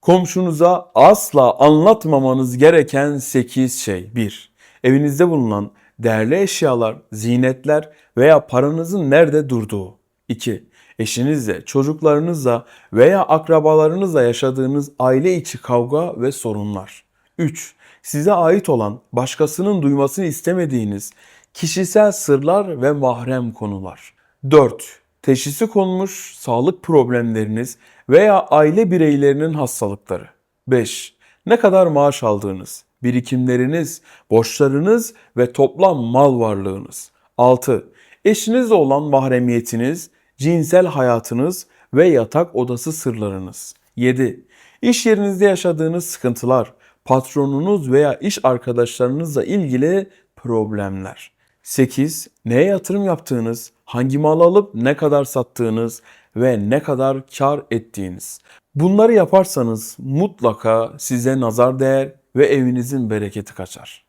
Komşunuza asla anlatmamanız gereken 8 şey. 1. Evinizde bulunan değerli eşyalar, zinetler veya paranızın nerede durduğu. 2. Eşinizle, çocuklarınızla veya akrabalarınızla yaşadığınız aile içi kavga ve sorunlar. 3. Size ait olan, başkasının duymasını istemediğiniz kişisel sırlar ve mahrem konular. 4. Teşhisi konmuş sağlık problemleriniz veya aile bireylerinin hastalıkları. 5. Ne kadar maaş aldığınız, birikimleriniz, borçlarınız ve toplam mal varlığınız. 6. Eşinizle olan mahremiyetiniz, cinsel hayatınız ve yatak odası sırlarınız. 7. İş yerinizde yaşadığınız sıkıntılar, patronunuz veya iş arkadaşlarınızla ilgili problemler. 8. Neye yatırım yaptığınız, hangi mal alıp ne kadar sattığınız ve ne kadar kar ettiğiniz. Bunları yaparsanız mutlaka size nazar değer ve evinizin bereketi kaçar.